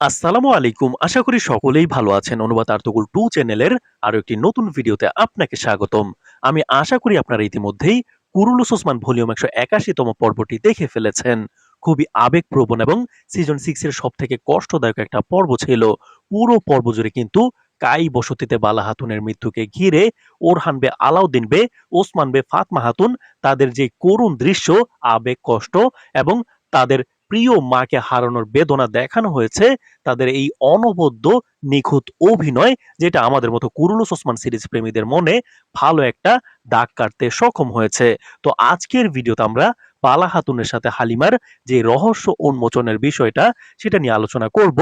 আসসালামু আলাইকুম। আশা করি সকলেই ভালো আছেন। অনুবাদ আর্তকুল টু চ্যানেলের আরও একটি নতুন ভিডিওতে আপনাকে স্বাগতম। আমি আশা করি আপনারা ইতিমধ্যেই কুরুলুস ওসমান ভলিউম একশো একাশিতম পর্বটি দেখে ফেলেছেন। খুবই আবেগপ্রবণ এবং সিজন সিক্স এর সব থেকে কষ্টদায়ক একটা পর্ব ছিল। পুরো পর্ব জুড়ে কিন্তু কাই বসতিতে বালা হাতুনের মৃত্যুকে ঘিরে ওরহান বে আলাউদ্দিন বে, ওসমান বে ফাতমা হাতুন তাদের যে করুণ দৃশ্য, আবেগ, কষ্ট এবং তাদের প্রিয় মাকে হারানোর বেদনা দেখানো হয়েছে তাদের এই অনবদ্য, নিখুঁত অভিনয় যেটা আমাদের মতো কুরুলুস ওসমান সিরিজ প্রেমীদের মনে ভালো একটা দাগ কাটতে সক্ষম হয়েছে। তো আজকের ভিডিওতে আমরা পালা হাতুনের সাথে হালিমার যে রহস্য উন্মোচনের বিষয়টা সেটা নিয়ে আলোচনা করব।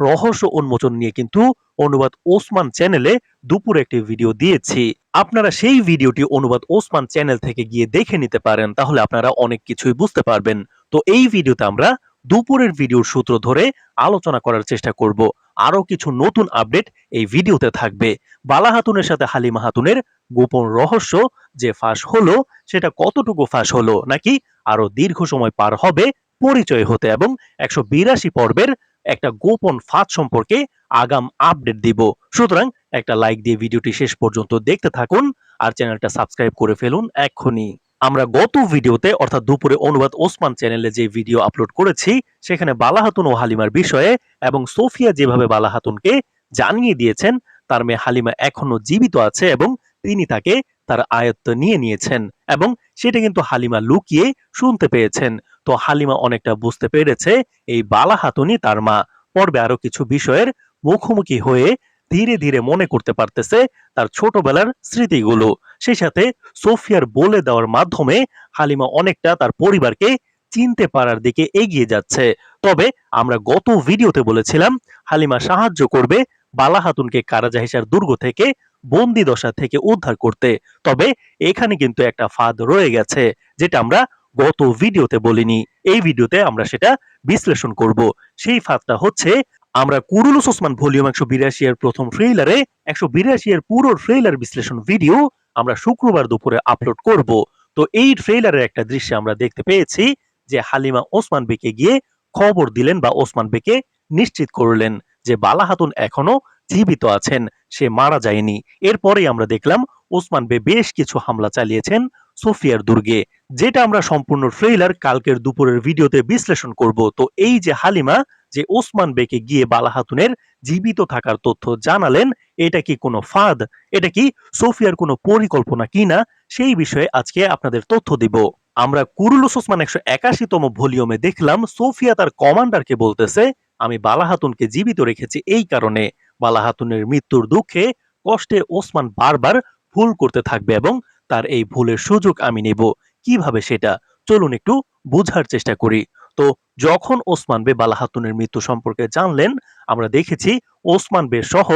রহস্য উন্মোচন নিয়ে কিন্তু অনুবাদ ওসমান চ্যানেলে দুপুরে একটি ভিডিও দিয়েছি। আপনারা সেই ভিডিওটি অনুবাদ ওসমান চ্যানেল থেকে গিয়ে দেখে নিতে পারেন, তাহলে আপনারা অনেক কিছুই বুঝতে পারবেন। তো এই ভিডিওতে আমরা দুপুরের ভিডিওর সূত্র ধরে আলোচনা করার চেষ্টা করব। আরও কিছু নতুন আপডেট এই ভিডিওতে থাকবে। বালা হাতুনের সাথে হালিমা হাতুনের গোপন রহস্য যে ফাঁস হলো, সেটা কতটুকু ফাঁস হলো নাকি আরও দীর্ঘ সময় পার হবে পরিচয় হতে এবং একশো বিরাশি পর্বের একটা গোপন ফাঁদ সম্পর্কে আগাম আপডেট দিব। সুতরাং একটা লাইক দিয়ে ভিডিওটি শেষ পর্যন্ত দেখতে থাকুন আর চ্যানেলটা সাবস্ক্রাইব করে ফেলুন এক্ষুনি। আমরা গত ভিডিওতে, অর্থাৎ দুপুরে অনুবাদ ওসমান চ্যানেলে যে ভিডিও আপলোড করেছি, সেখানে বালাহাতুন ও হালিমার বিষয়ে এবং সোফিয়া যেভাবে বালাহাতুনকে জানিয়ে দিয়েছেন, তার মেয়ে হালিমা এখনও জীবিত আছে এবং তিনি তাকে তার আয়ত্ত নিয়ে নিয়েছেন এবং সেটা কিন্তু হালিমা লুকিয়ে শুনতে পেয়েছেন। তো হালিমা অনেকটা বুঝতে পেরেছে, এই বালাহাতুনই তার মা। পর্বে আরও কিছু বিষয়ের মুখোমুখি হয়ে ধীরে ধীরে মনে করতে পারতেছে তার ছোটবেলার স্মৃতিগুলো। সেই সাথে সোফিয়ার বলে দেওয়ার মাধ্যমে হালিমা অনেকটা তার পরিবারকে চিনতে পারার দিকে এগিয়ে যাচ্ছে। তবে আমরা গত ভিডিওতে বলেছিলাম, হালিমা সাহায্য করবে বালা হাতুনকে কারাজাহিসার দুর্গ থেকে বন্দি দশা থেকে উদ্ধার করতে। তবে এখানে কিন্তু একটা ফাঁদ রয়ে গেছে, যেটা আমরা গত ভিডিওতে বলিনি। এই ভিডিওতে আমরা সেটা বিশ্লেষণ করব। সেই ফাঁদটা হচ্ছে আমরা কুরুলুস ওসমান ভলিউম একশো বিরাশি এর প্রথম ট্রেইলারে একশো বিরাশি এর পুরো ট্রেইলার বিশ্লেষণ ভিডিও আমরা শুক্রবার দুপুরে আপলোড করব। তো এই ট্রেইলারের একটা দৃশ্যে আমরা দেখতে পেয়েছি যে হালিমা ওসমান বেকে গিয়ে খবর দিলেন বা ওসমান বেকে নিশ্চিত করলেন যে বালা হাতুন এখনও জীবিত আছেন, সে মারা যায়নি। এরপরেই আমরা দেখলাম ওসমান বে বেশ কিছু হামলা চালিয়েছেন সোফিয়ার দুর্গে, যেটা আমরা সম্পূর্ণ ট্রেইলার কালকের দুপুরের ভিডিওতে বিশ্লেষণ করব। তো এই যে হালিমা যে ওসমান বেকে গিয়ে বালাহাতুনের জীবিত থাকার তথ্য জানালেন, এটা কি কোনো ফাঁদ? এটা কি সোফিয়ার কোনো পরিকল্পনা কিনা সেই বিষয়ে আজকে আপনাদের তথ্য দিব। আমরা কুরুলুস ওসমান একশো একাশিতম ভলিউমে দেখলাম, সোফিয়া তার কমান্ডারকে বলতেছে, আমি বালাহাতুনকে জীবিত রেখেছি এই কারণে। বালাহাতুনের মৃত্যুর দুঃখে, কষ্টে ওসমান বারবার ভুল করতে থাকবে এবং তার এই ভুলের সুযোগ আমি নেব। কীভাবে সেটা? চলুন একটু বুঝার চেষ্টা করি। তো যখন ওসমান বে বালাহাতুনের মৃত্যু সম্পর্কে জানলেন, আমরা দেখেছি ওসমান বে সহ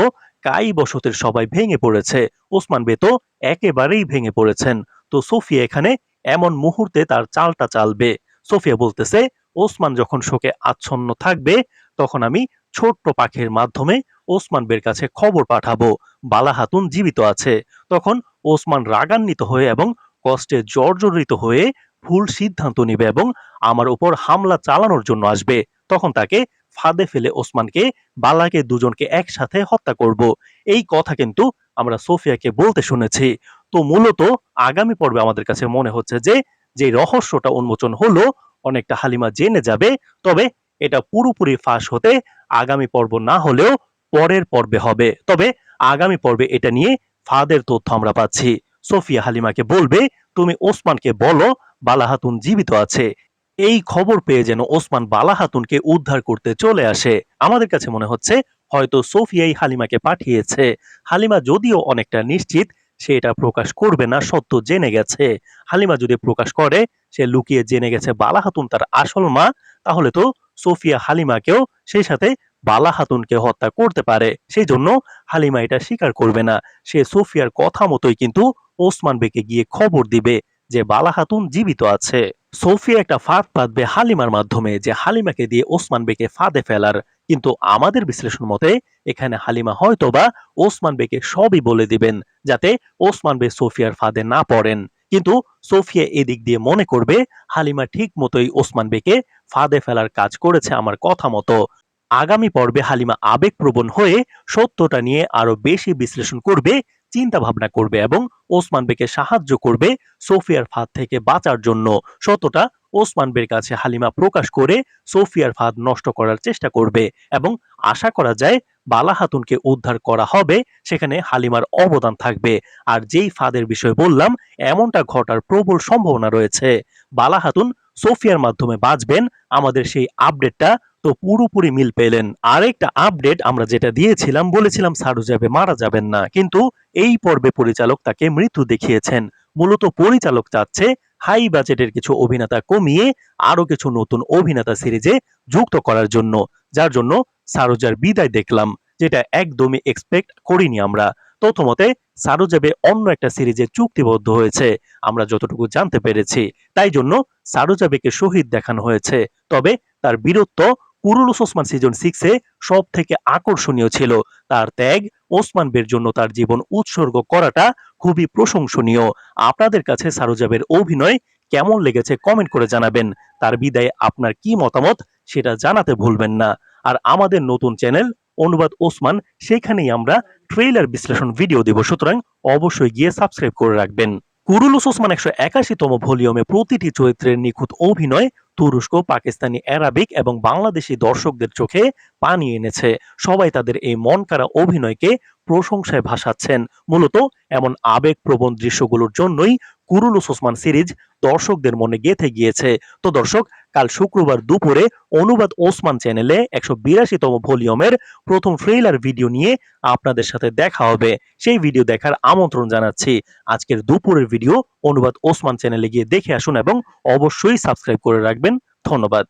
কাই বসতের সবাই ভেঙে পড়েছে। ওসমান বে তো একেবারেই ভেঙে পড়েছেন। তো সোফিয়া এখানে এমন মুহূর্তে তার চালটা চালবে। সোফিয়া বলতেছে, ওসমান যখন শোকে আচ্ছন্ন থাকবে, তখন আমি ছোট্ট পাখির মাধ্যমে ওসমান বের কাছে খবর পাঠাবো। বালা হাতুন জীবিত আছে। তখন ওসমান রাগান্বিত হয়ে এবং কষ্টে জর্জরিত হয়ে ভুল সিদ্ধান্ত নিবে এবং আমার উপর হামলা চালানোর জন্য আসবে। তখন তাকে ফাঁদে ফেলে ওসমানকে, বালাকে দুজনকে একসাথে হত্যা করব। এই কথা কিন্তু আমরা সোফিয়াকে বলতে শুনেছি। তো মূলত আগামী পর্বে আমাদের কাছে মনে হচ্ছে যে যে রহস্যটা উন্মোচন হলো, অনেকটা হালিমা জেনে যাবে। তবে এটা পুরোপুরি ফাঁস হতে আগামী পর্ব না হলেও পরের পর্বে হবে। তবে আগামী পর্বে এটা নিয়ে ফাদের তথ্য আমরা পাচ্ছি। সোফিয়া হালিমাকে বলবে, তুমি ওসমানকে বলো বালাহাতুন জীবিত আছে। এই খবর পেয়ে যেন ওসমান বালাহাতুনকে উদ্ধার করতে চলে আসে। আমাদের কাছে মনে হচ্ছে, হয়তো সোফিয়াই হালিমাকে পাঠিয়েছে। হালিমা যদিও অনেকটা নিশ্চিত, সে এটা প্রকাশ করবে না, সত্য জেনে গেছে। হালিমা যদি প্রকাশ করে, সে লুকিয়ে জেনে গেছে বালাহাতুন তার আসল মা, তাহলে তো সোফিয়া হালিমাকেও সেই সাথে বালা হাতুনকে হত্যা করতে পারে। সেই জন্য হালিমা এটা স্বীকার করবে না। সে সোফিয়ার কথা মতোই কিন্তু ওসমান বেকে গিয়ে খবর দিবে। যে বালা হাতুন জীবিত আছে। সোফিয়া একটা ফাঁদ পাতবে হালিমার মাধ্যমে যে হালিমাকে দিয়ে ওসমান বেকে ফাঁদে ফেলার। কিন্তু আমাদের বিশ্লেষণ মতে এখানে হালিমা হয়তো বা ওসমান বেকে সবই বলে দিবেন, যাতে ওসমান বে সোফিয়ার ফাঁদে না পড়েন। কিন্তু সোফিয়া এদিক দিয়ে মনে করবে, হালিমা ঠিক মতোই ওসমান বেকে ফাঁদে ফেলার কাজ করেছে আমার কথা মতো। আগামী পর্বে হালিমা আবেগপ্রবণ হয়ে সত্যটা নিয়ে আরও বেশি বিশ্লেষণ করবে চিন্তা ভাবনা করবে এবং ওসমান বেকে সাহায্য করবে সোফিয়ার ফাঁদ থেকে বাঁচার জন্য। সত্যটা ওসমান বের কাছে হালিমা প্রকাশ করে সোফিয়ার ফাঁদ নষ্ট করার চেষ্টা করবে এবং আশা করা যায় বালা হাতুনকে উদ্ধার করা হবে, সেখানে হালিমার অবদান থাকবে। আর যেই ফাঁদের বিষয়ে বললাম, এমনটা ঘটার প্রবল সম্ভাবনা রয়েছে। বালা হাতুন সোফিয়ার মাধ্যমে বাঁচবেন, আমাদের সেই আপডেটটা তো পুরোপুরি মিল পেলেন। আরেকটা আপডেট আমরা যেটা দিয়েছিলাম, বলেছিলাম সারু যাবে, মারা যাবেন না। কিন্তু এই পর্বে পরিচালক তাকে মৃত্যু দেখিয়েছেন। মূলত পরিচালক চাচ্ছে হাই বাজেটের কিছু অভিনেতা কমিয়ে আরও কিছু নতুন অভিনেতা সিরিজে যুক্ত করার জন্য, যার জন্য সারোজার বিদায় দেখলাম, যেটা একদমই এক্সপেক্ট করিনি আমরা। প্রথমতে সারোজাবে অন্য একটা সিরিজে চুক্তিবদ্ধ হয়েছে, আমরা যতটুকু জানতে পেরেছি। তাই জন্য সারোজাবেকে শহীদ দেখানো হয়েছে, তবে তার বীরত্ব কুরুলুস ওসমান সিজন সিক্সে সব থেকে আকর্ষণীয় ছিল। তার ত্যাগ ওসমান বের জন্য তার জীবন উৎসর্গ করাটা খুবই প্রশংসনীয়। আপনাদের কাছে সারোজাবের অভিনয় কেমন লেগেছে কমেন্ট করে জানাবেন। তার বিদায়ে আপনার কি মতামত সেটা জানাতে ভুলবেন না। আর আমাদের নতুন চ্যানেল অনুবাদ ওসমান, সেখানেই আমরা ট্রেইলার বিশ্লেষণ ভিডিও দেব। সুতরাং অবশ্যই গিয়ে সাবস্ক্রাইব করে রাখবেন। কুরুলুস ওসমান একশো একাশিতম ভলিউমে প্রতিটি চরিত্রের নিখুঁত অভিনয় তুরস্ক, পাকিস্তানি অ্যারাবিক এবং বাংলাদেশি দর্শকদের চোখে পানি এনেছে। সবাই তাদের এই মন কারা অভিনয়কে প্রশংসায় ভাসাচ্ছেন। মূলত এমন আবেগপ্রবণ দৃশ্যগুলোর জন্যই কুরুলুস ওসমান সিরিজ দর্শকদের মনে গেঁথে গিয়েছে। তো দর্শক, কাল শুক্রবার দুপুরে অনুবাদ ওসমান চ্যানেলে একশো বিরাশিতম ভলিউমের প্রথম ট্রেইলার ভিডিও নিয়ে আপনাদের সাথে দেখা হবে। সেই ভিডিও দেখার আমন্ত্রণ জানাচ্ছি। আজকের দুপুরের ভিডিও অনুবাদ ওসমান চ্যানেলে গিয়ে দেখে আসুন এবং অবশ্যই সাবস্ক্রাইব করে রাখবেন। ধন্যবাদ।